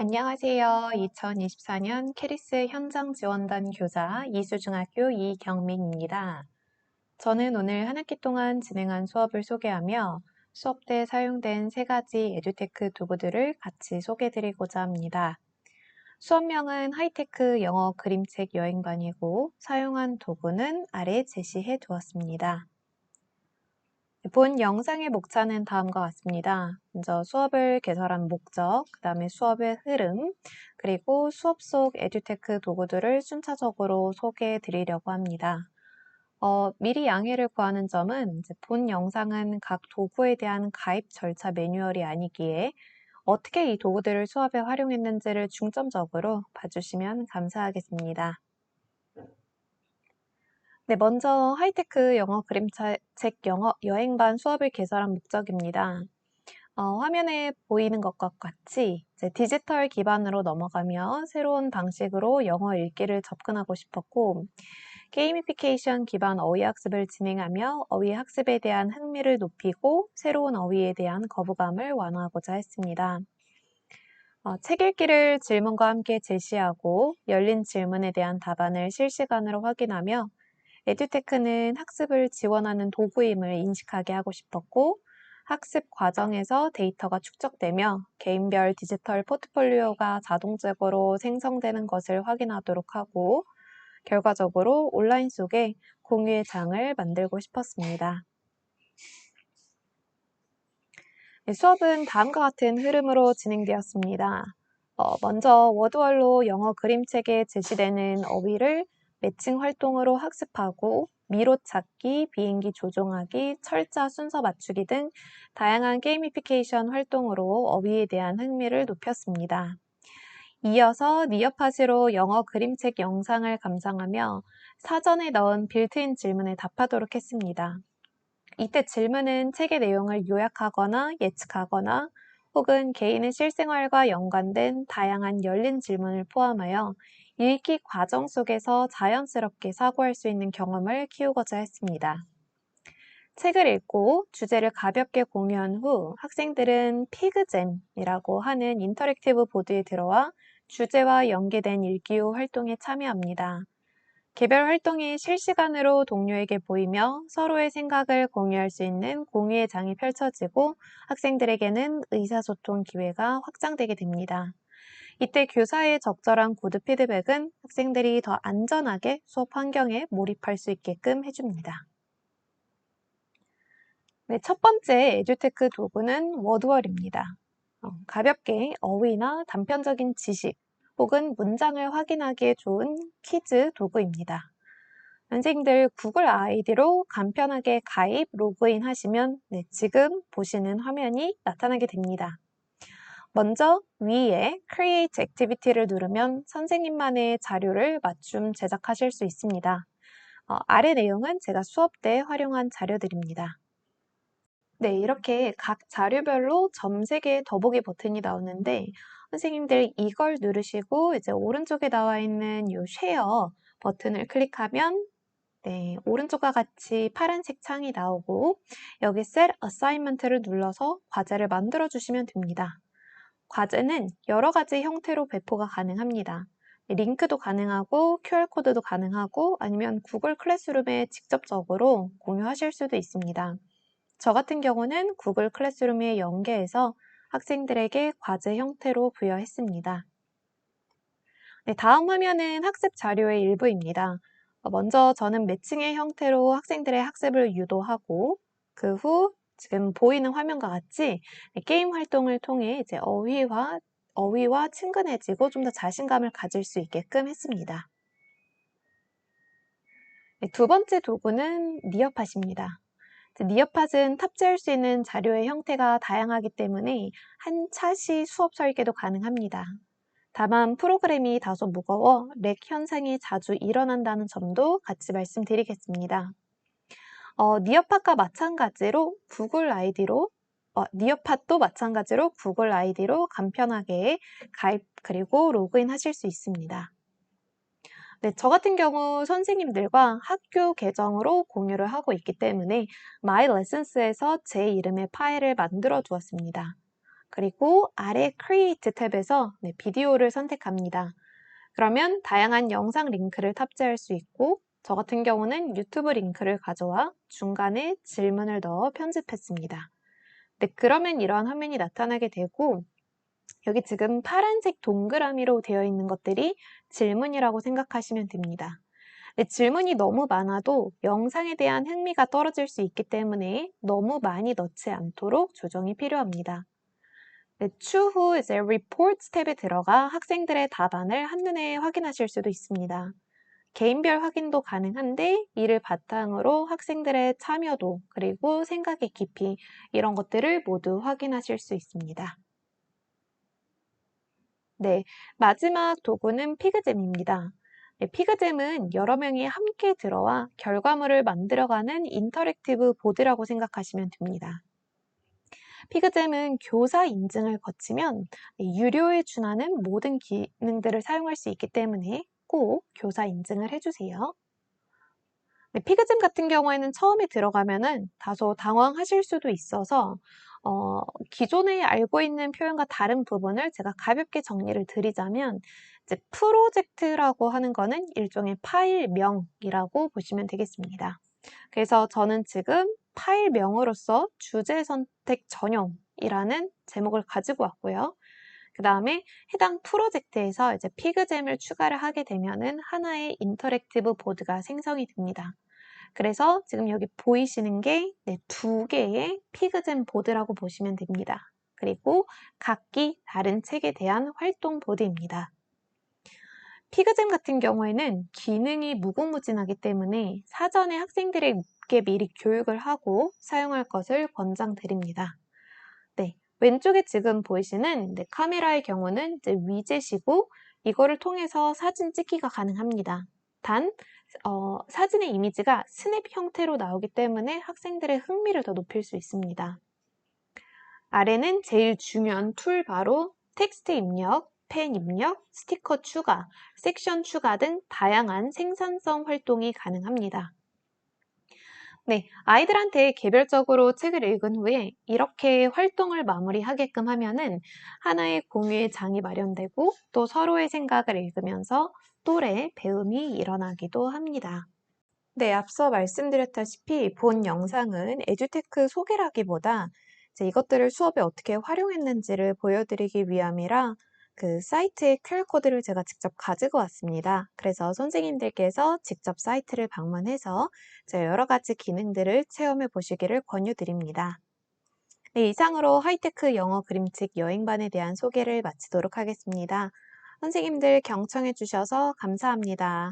안녕하세요. 2024년 캐리스 현장 지원단 교사 이수중학교 이경민입니다. 저는 오늘 한 학기 동안 진행한 수업을 소개하며 수업 때 사용된 세 가지 에듀테크 도구들을 같이 소개드리고자 합니다. 수업명은 하이테크 영어 그림책 여행반이고 사용한 도구는 아래 제시해 두었습니다. 본 영상의 목차는 다음과 같습니다. 먼저 수업을 개설한 목적, 그 다음에 수업의 흐름, 그리고 수업 속 에듀테크 도구들을 순차적으로 소개해 드리려고 합니다. 어, 미리 양해를 구하는 점은 본 영상은 각 도구에 대한 가입 절차 매뉴얼이 아니기에 어떻게 이 도구들을 수업에 활용했는지를 중점적으로 봐주시면 감사하겠습니다. 네, 먼저 하이테크 영어 그림책 영어 여행반 수업을 개설한 목적입니다. 어, 화면에 보이는 것과 같이 디지털 기반으로 넘어가며 새로운 방식으로 영어 읽기를 접근하고 싶었고 게이미피케이션 기반 어휘 학습을 진행하며 어휘 학습에 대한 흥미를 높이고 새로운 어휘에 대한 거부감을 완화하고자 했습니다. 어, 책 읽기를 질문과 함께 제시하고 열린 질문에 대한 답안을 실시간으로 확인하며 에듀테크는 학습을 지원하는 도구임을 인식하게 하고 싶었고 학습 과정에서 데이터가 축적되며 개인별 디지털 포트폴리오가 자동적으로 생성되는 것을 확인하도록 하고 결과적으로 온라인 속에 공유의 장을 만들고 싶었습니다. 네, 수업은 다음과 같은 흐름으로 진행되었습니다. 어, 먼저 워드월로 영어 그림책에 제시되는 어휘를 매칭 활동으로 학습하고 미로 찾기, 비행기 조종하기, 철자 순서 맞추기 등 다양한 게이미피케이션 활동으로 어휘에 대한 흥미를 높였습니다. 이어서 니어팟으로 영어 그림책 영상을 감상하며 사전에 넣은 빌트인 질문에 답하도록 했습니다. 이때 질문은 책의 내용을 요약하거나 예측하거나 혹은 개인의 실생활과 연관된 다양한 열린 질문을 포함하여 읽기 과정 속에서 자연스럽게 사고할 수 있는 경험을 키우고자 했습니다. 책을 읽고 주제를 가볍게 공유한 후 학생들은 피그잼이라고 하는 인터랙티브 보드에 들어와 주제와 연계된 후 활동에 참여합니다. 개별 활동이 실시간으로 동료에게 보이며 서로의 생각을 공유할 수 있는 공유의 장이 펼쳐지고 학생들에게는 의사소통 기회가 확장되게 됩니다. 이때 교사의 적절한 구드 피드백은 학생들이 더 안전하게 수업 환경에 몰입할 수 있게끔 해줍니다. 네, 첫 번째 에듀테크 도구는 워드월입니다. 어, 가볍게 어휘나 단편적인 지식 혹은 문장을 확인하기에 좋은 퀴즈 도구입니다. 선생님들 구글 아이디로 간편하게 가입, 로그인 하시면 네, 지금 보시는 화면이 나타나게 됩니다. 먼저 위에 Create Activity를 누르면 선생님만의 자료를 맞춤 제작하실 수 있습니다. 어, 아래 내용은 제가 수업 때 활용한 자료들입니다. 네, 이렇게 각 자료별로 점 3개의 더보기 버튼이 나오는데 선생님들 이걸 누르시고 이제 오른쪽에 나와 있는 이 쉐어 버튼을 클릭하면 네, 오른쪽과 같이 파란색 창이 나오고 여기 Set Assignment를 눌러서 과제를 만들어 주시면 됩니다. 과제는 여러 가지 형태로 배포가 가능합니다. 링크도 가능하고 QR코드도 가능하고 아니면 구글 클래스룸에 직접적으로 공유하실 수도 있습니다. 저 같은 경우는 구글 클래스룸에 연계해서 학생들에게 과제 형태로 부여했습니다. 네, 다음 화면은 학습 자료의 일부입니다. 먼저 저는 매칭의 형태로 학생들의 학습을 유도하고 그 후 지금 보이는 화면과 같이 게임 활동을 통해 이제 어휘와 어휘와 친근해지고 좀 더 자신감을 가질 수 있게끔 했습니다. 네, 두 번째 도구는 니어팟입니다. 니어팟은 탑재할 수 있는 자료의 형태가 다양하기 때문에 한 차시 수업 설계도 가능합니다. 다만 프로그램이 다소 무거워 렉 현상이 자주 일어난다는 점도 같이 말씀드리겠습니다. 어, 니어팟과 마찬가지로 구글 아이디로 어, 니어팟도 마찬가지로 구글 아이디로 간편하게 가입 그리고 로그인 하실 수 있습니다. 네, 저 같은 경우 선생님들과 학교 계정으로 공유를 하고 있기 때문에 My Lessons에서 제 이름의 파일을 만들어 두었습니다. 그리고 아래 Create 탭에서 네, 비디오를 선택합니다. 그러면 다양한 영상 링크를 탑재할 수 있고 저 같은 경우는 유튜브 링크를 가져와 중간에 질문을 넣어 편집했습니다. 네, 그러면 이러한 화면이 나타나게 되고 여기 지금 파란색 동그라미로 되어 있는 것들이 질문이라고 생각하시면 됩니다. 네, 질문이 너무 많아도 영상에 대한 흥미가 떨어질 수 있기 때문에 너무 많이 넣지 않도록 조정이 필요합니다. 네, 추후 이제 Reports 탭에 들어가 학생들의 답안을 한눈에 확인하실 수도 있습니다. 개인별 확인도 가능한데 이를 바탕으로 학생들의 참여도 그리고 생각의 깊이 이런 것들을 모두 확인하실 수 있습니다. 네, 마지막 도구는 피그잼입니다. 네, 피그잼은 여러 명이 함께 들어와 결과물을 만들어가는 인터랙티브 보드라고 생각하시면 됩니다. 피그잼은 교사 인증을 거치면 네, 유료에 준하는 모든 기능들을 사용할 수 있기 때문에 꼭 교사 인증을 해주세요. 네, 피그잼 같은 경우에는 처음에 들어가면은 다소 당황하실 수도 있어서 어, 기존에 알고 있는 표현과 다른 부분을 제가 가볍게 정리를 드리자면 이제 프로젝트라고 하는 거는 일종의 파일명이라고 보시면 되겠습니다. 그래서 저는 지금 파일명으로서 주제 선택 전용이라는 제목을 가지고 왔고요. 그 다음에 해당 프로젝트에서 이제 피그잼을 추가를 하게 되면은 하나의 인터랙티브 보드가 생성이 됩니다. 그래서 지금 여기 보이시는 게 네, 두 개의 피그잼 보드라고 보시면 됩니다. 그리고 각기 다른 책에 대한 활동 보드입니다. 피그잼 같은 경우에는 기능이 무궁무진하기 때문에 사전에 학생들에게 미리 교육을 하고 사용할 것을 권장드립니다. 네, 왼쪽에 지금 보이시는 네, 카메라의 경우는 위젯이고 이거를 통해서 사진 찍기가 가능합니다. 단 어, 사진의 이미지가 스냅 형태로 나오기 때문에 학생들의 흥미를 더 높일 수 있습니다. 아래는 제일 중요한 툴 바로 텍스트 입력, 펜 입력, 스티커 추가, 섹션 추가 등 다양한 생산성 활동이 가능합니다. 네, 아이들한테 개별적으로 책을 읽은 후에 이렇게 활동을 마무리하게끔 하면은 하나의 공유의 장이 마련되고 또 서로의 생각을 읽으면서 또래 배움이 일어나기도 합니다. 네, 앞서 말씀드렸다시피 본 영상은 에듀테크 소개라기보다 이것들을 수업에 어떻게 활용했는지를 보여드리기 위함이라 그 사이트의 QR코드를 제가 직접 가지고 왔습니다. 그래서 선생님들께서 직접 사이트를 방문해서 여러 가지 기능들을 체험해 보시기를 권유드립니다. 네, 이상으로 하이테크 영어 그림책 여행반에 대한 소개를 마치도록 하겠습니다. 선생님들 경청해 주셔서 감사합니다.